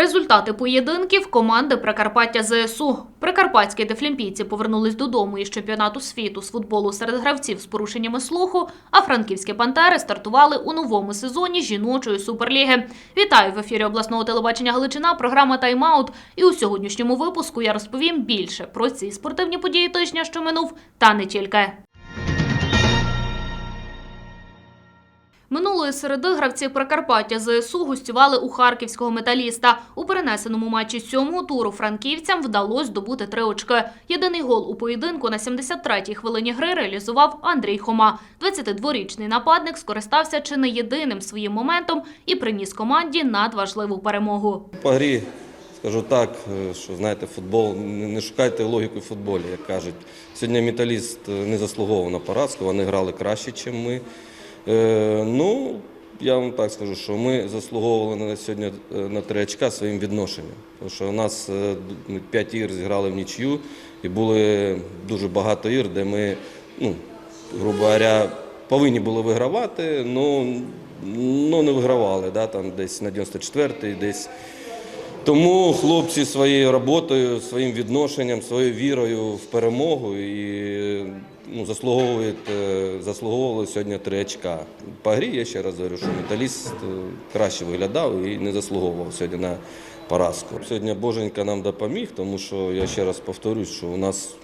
Результати поєдинків команди Прикарпаття ЗСУ. Прикарпатські дефлімпійці повернулись додому із чемпіонату світу з футболу серед гравців з порушеннями слуху, а франківські пантери стартували у новому сезоні жіночої суперліги. Вітаю в ефірі обласного телебачення Галичина. Програма Тайм-аут. І у сьогоднішньому випуску я розповім більше про ці спортивні події тижня, що минув, та не тільки. Минулої середи гравці Прикарпаття ЗСУ гостювали у харківського металіста. У перенесеному матчі сьомого туру франківцям вдалося здобути три очки. Єдиний гол у поєдинку на 73-й хвилині гри реалізував Андрій Хома. 22-річний нападник скористався чи не єдиним своїм моментом і приніс команді надважливу перемогу. По грі скажу так, е, що знаєте, футбол не не шукайте логіку в футболі, як кажуть. Сьогодні металіст е, не заслуговував на поразку, вони грали краще, ніж ми. Е, ну, я вам так скажу, що ми заслуговували на сьогодні е, на три очка своїм відношенням. Тому що у нас е, п'ять ігр зіграли в нічю і були дуже багато ігр, де ми, ну, грубо говоря, повинні були вигравати, ну, ну не вигравали. Да, там десь на 94-й, десь тому хлопці своєю роботою, своїм відношенням, своєю вірою в перемогу і ну, заслуговують, е, заслуговували сьогодні три очка. По грі я ще раз говорю, що металіст е, краще виглядав і не заслуговував сьогодні на поразку. Сьогодні Боженька нам допоміг, тому що я ще раз повторюсь, що у нас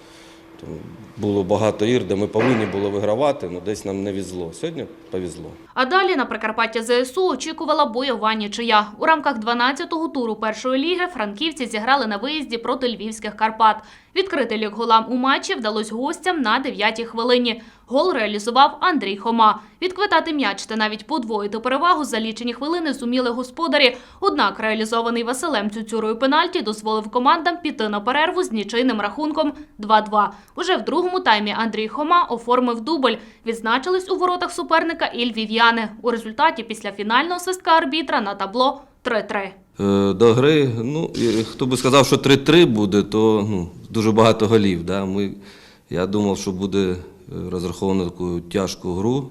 було багато ір, де ми повинні були вигравати, але десь нам не візло. Сьогодні повезло. А далі на Прикарпаття ЗСУ очікувала бойова нічия. У рамках 12-го туру першої ліги франківці зіграли на виїзді проти львівських Карпат. Відкрити лік голам у матчі вдалося гостям на 9-й хвилині. Гол реалізував Андрій Хома. Відквитати м'яч та навіть подвоїти перевагу за лічені хвилини зуміли господарі. Однак реалізований Василем Цюцюрою пенальті дозволив командам піти на перерву з нічийним рахунком 2-2. Уже в другому таймі Андрій Хома оформив дубль. Відзначились у воротах суперника і львів'яни. У результаті після фінального свистка арбітра на табло 3-3. Е, До гри, ну, хто би сказав, що 3-3 буде, то ну, дуже багато голів. Да? Ми, я думав, що буде розраховано таку тяжку гру.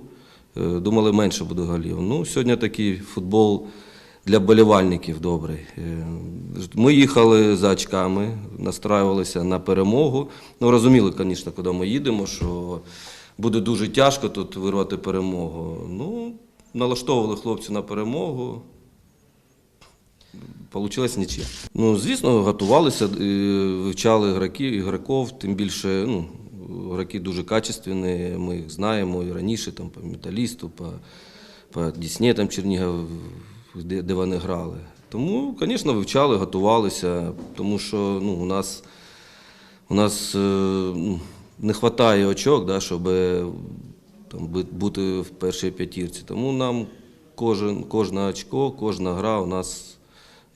Е, Думали, менше буде голів. Ну, сьогодні такий футбол для болівальників добрий. Е, Ми їхали за очками, настраювалися на перемогу. Ну, розуміли, звісно, куди ми їдемо, що буде дуже тяжко тут вирвати перемогу. Ну, налаштовували хлопців на перемогу. Получилась нічия. Ну, звісно, готувалися, е, вивчали ігроків, тим більше ну, ігроки дуже качественні, ми їх знаємо і раніше там, по металісту, по, по Дісні, там, Чернігів, де, де вони грали. Тому, звісно, вивчали, готувалися, тому що ну, у нас, у нас е, ну, не вистачає очок, да, щоб там, бути в першій п'ятірці. Тому нам кожен, кожне очко, кожна гра у нас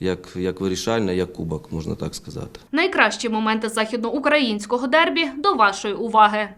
як, як вирішальна, як кубок, можна так сказати. Найкращі моменти західноукраїнського дербі до вашої уваги.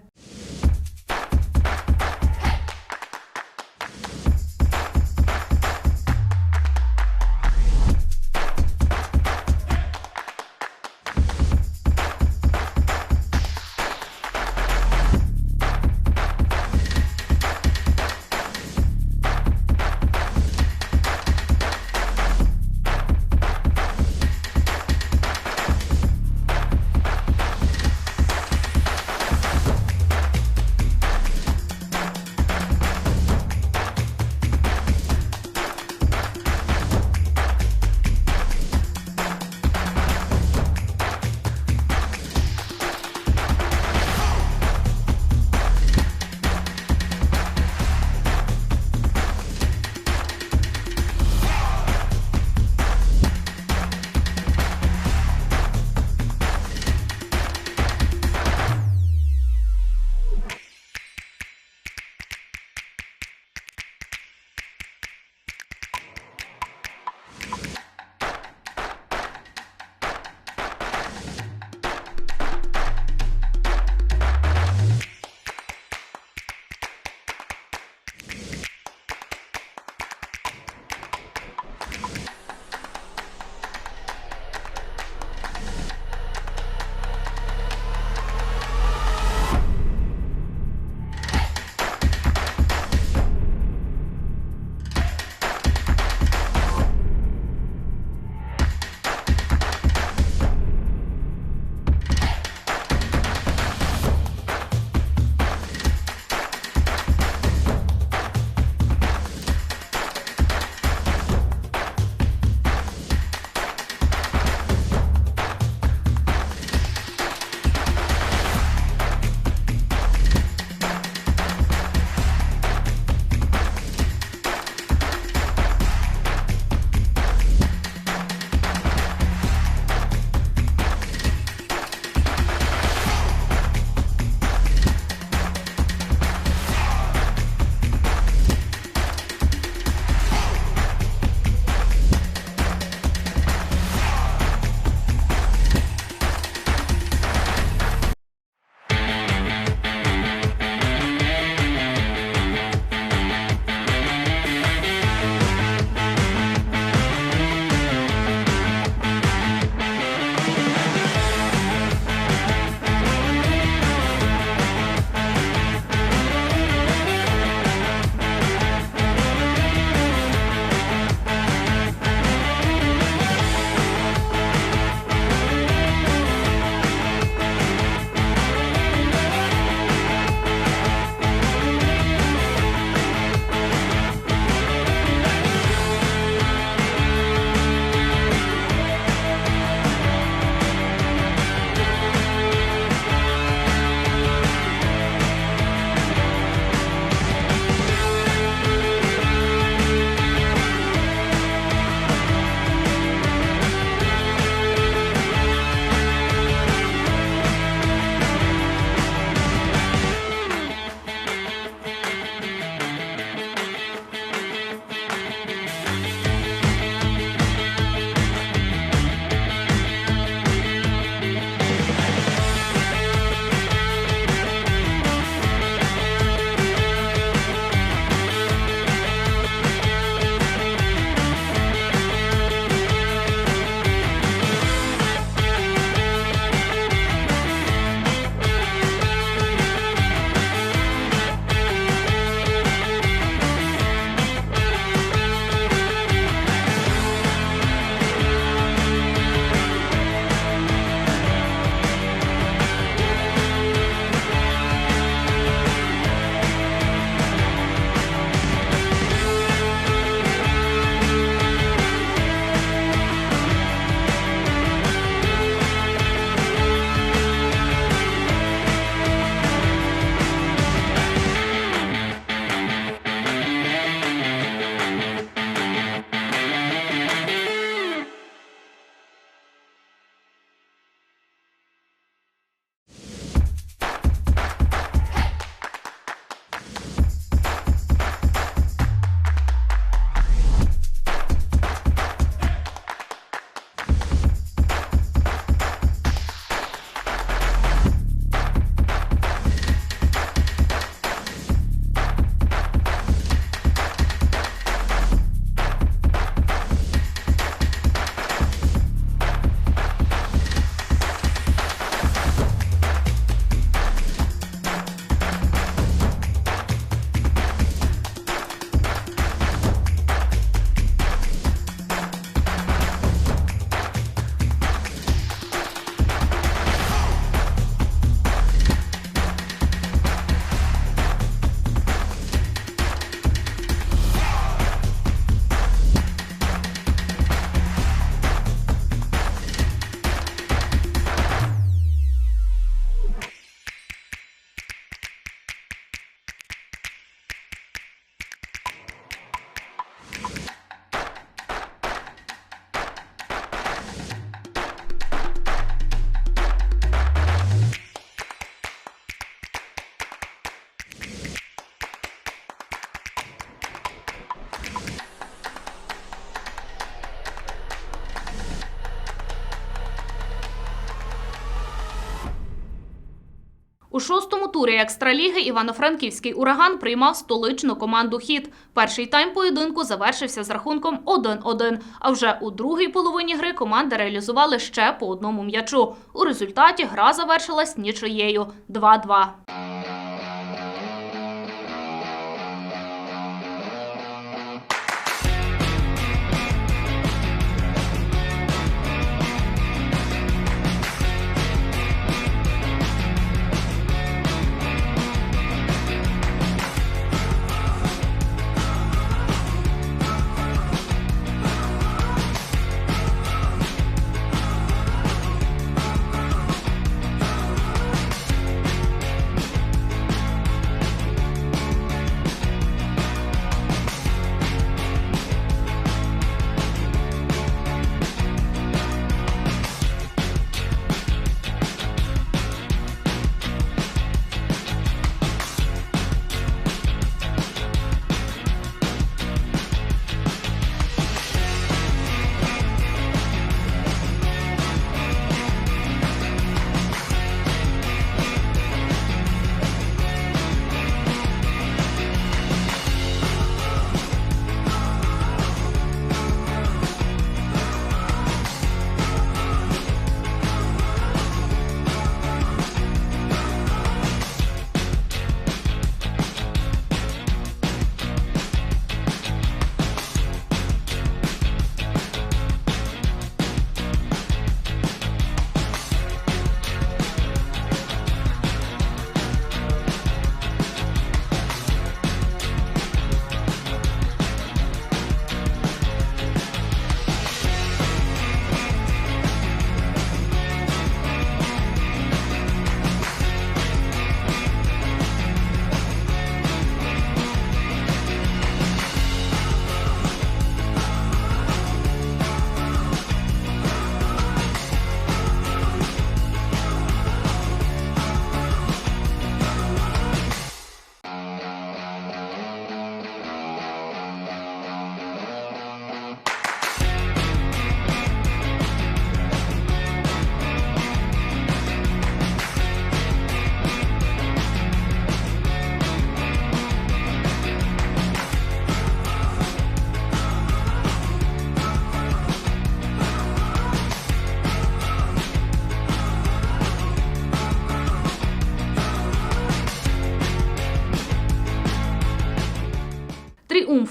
Шостому турі екстраліги Івано-Франківський ураган приймав столичну команду Хіт. Перший тайм поєдинку завершився з рахунком 1-1. А вже у другій половині гри команди реалізували ще по одному м'ячу. У результаті гра завершилась нічиєю 2-2.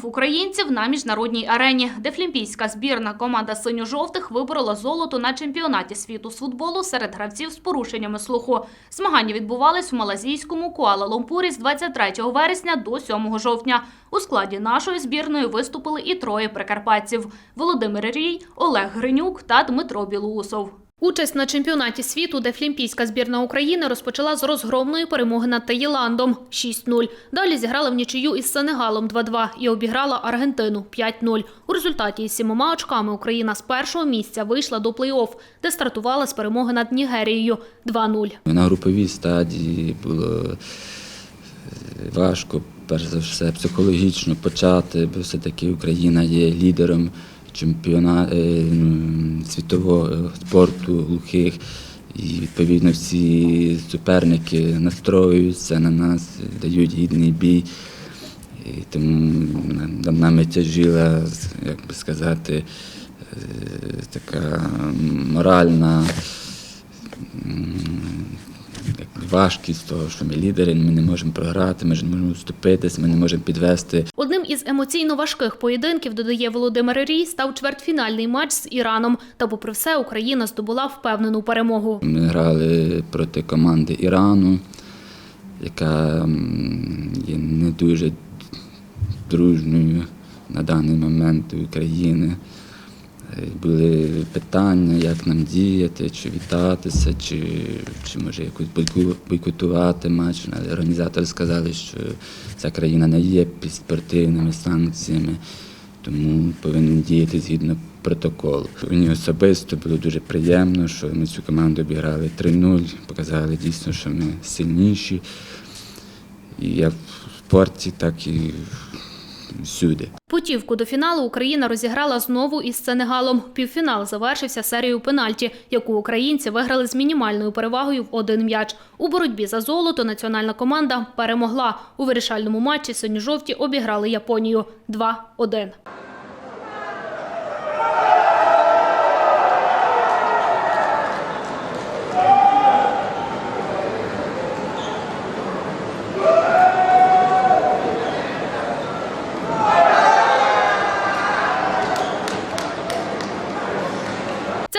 Українців на міжнародній арені. Дефлімпійська збірна команда синьо-жовтих виборола золото на чемпіонаті світу з футболу серед гравців з порушеннями слуху. Змагання відбувались в малазійському Куала-Лумпурі з 23 вересня до 7 жовтня. У складі нашої збірної виступили і троє прикарпатців: Володимир Рій, Олег Гринюк та Дмитро Білоусов. Участь на чемпіонаті світу, де флімпійська збірна України розпочала з розгромної перемоги над Таїландом 6-0. Далі зіграла в нічию із Сенегалом 2-2 і обіграла Аргентину 5-0. У результаті із сімома очками Україна з першого місця вийшла до плей-офф, де стартувала з перемоги над Нігерією 2-0. На груповій стадії було е, важко, перш за все, психологічно почати, бо все-таки Україна є лідером чемпіона... е, світового е, спорту глухих. І відповідно всі суперники настроюються на нас, дають гідний бій. І тому нами тяжіла, як би сказати, е, така моральна важкість того, що ми лідери, ми не можемо програти, ми ж не можемо вступитись, ми не можемо підвести. Одним із емоційно важких поєдинків, додає Володимир Рій, став чвертьфінальний матч з Іраном. Та, попри все, Україна здобула впевнену перемогу. Ми грали проти команди Ірану, яка є не дуже дружньою на даний момент України. Були питання, як нам діяти, чи вітатися, чи, чи може якось бойкотувати матч. Але організатори сказали, що ця країна не є під спортивними санкціями, тому повинен діяти згідно протоколу. Мені особисто було дуже приємно, що ми цю команду обіграли 3-0, показали дійсно, що ми сильніші. І як в спорті, так і всюди. Путівку до фіналу Україна розіграла знову із Сенегалом. Півфінал завершився серією пенальті, яку українці виграли з мінімальною перевагою в один м'яч. У боротьбі за золото національна команда перемогла. У вирішальному матчі синьо-жовті обіграли Японію 2-1.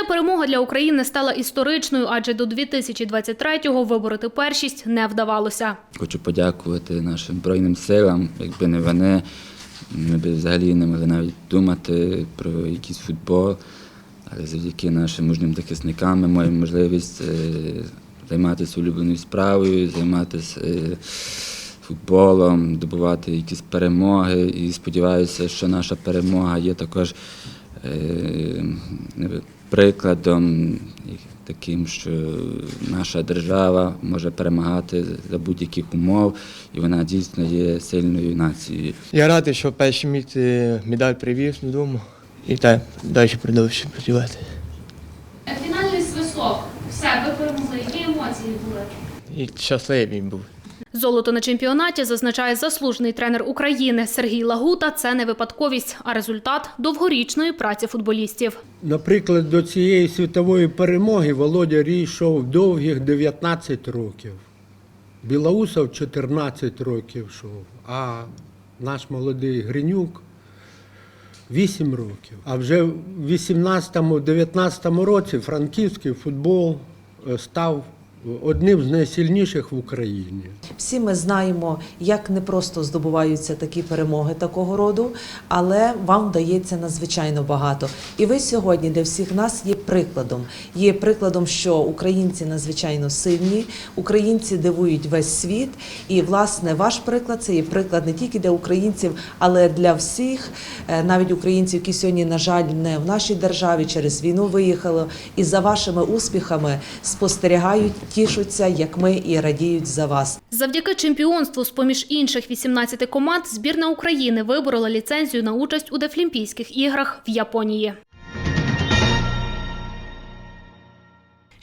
Ця перемога для України стала історичною, адже до 2023-го вибороти першість не вдавалося. Хочу подякувати нашим Збройним силам. Якби не вони, ми б взагалі не могли навіть думати про якийсь футбол. Але завдяки нашим мужнім захисникам ми маємо можливість е, займатися улюбленою справою, займатися е, футболом, добувати якісь перемоги. І сподіваюся, що наша перемога є також е, прикладом таким, що наша держава може перемагати за будь-яких умов, і вона дійсно є сильною нацією. Я радий, що перші місце медаль привіз додому і так далі продовжую працювати. Фінальний свисок. Все, ви перемогли. Які емоції були? І щасливий був. Золото на чемпіонаті зазначає заслужений тренер України Сергій Лагута. Це не випадковість, а результат довгорічної праці футболістів. Наприклад, до цієї світової перемоги Володя Рій йшов довгих 19 років. Білоусов 14 років йшов, а наш молодий Гринюк 8 років. А вже в 18-19 році франківський футбол е, став одним з найсильніших в Україні. Всі ми знаємо, як не просто здобуваються такі перемоги такого роду, але вам вдається надзвичайно багато. І ви сьогодні для всіх нас є прикладом. Є прикладом, що українці надзвичайно сильні, українці дивують весь світ. І власне ваш приклад це є приклад не тільки для українців, але для всіх, е, навіть українців, які сьогодні, на жаль, не в нашій державі через війну виїхали, і за вашими успіхами спостерігають, тішуться, як ми, і радіють за вас. Завдяки чемпіонству з поміж інших 18 команд збірна України виборола ліцензію на участь у Дефлімпійських іграх в Японії.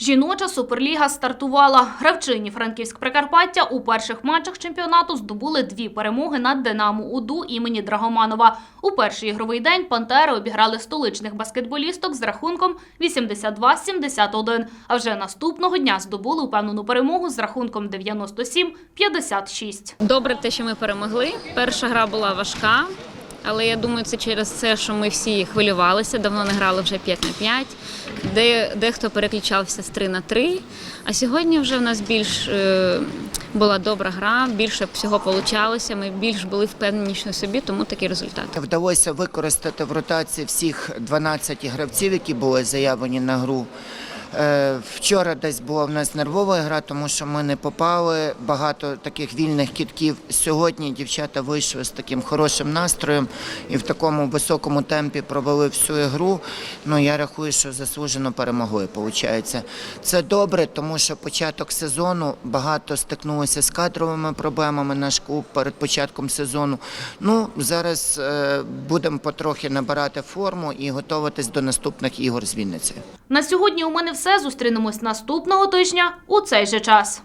Жіноча суперліга стартувала. Гравчині Франківськ Прикарпаття у перших матчах чемпіонату здобули дві перемоги над Динамо УДУ імені Драгоманова. У перший ігровий день пантери обіграли столичних баскетболісток з рахунком 82-71, а вже наступного дня здобули упевнену перемогу з рахунком 97-56. Добре, те, що ми перемогли. Перша гра була важка, але я думаю, це через це, що ми всі хвилювалися. Давно не грали вже 5 на 5. Де, дехто переключався з 3 на 3. А сьогодні вже в нас більш е, була добра гра, більше всього получалося. Ми більш були впевненіші в собі, тому такий результат. Вдалося використати в ротації всіх 12 гравців, які були заявлені на гру. Е, Вчора десь була в нас нервова гра, тому що ми не попали. Багато таких вільних кітків. Сьогодні дівчата вийшли з таким хорошим настроєм і в такому високому темпі провели всю ігру. Ну я рахую, що заслужено перемогли. Виходить. Це добре, тому що початок сезону багато стикнулося з кадровими проблемами. Наш клуб перед початком сезону. Ну зараз е, будемо потрохи набирати форму і готуватись до наступних ігор з Вінницею. На сьогодні у мене все. Зустрінемось наступного тижня у цей же час.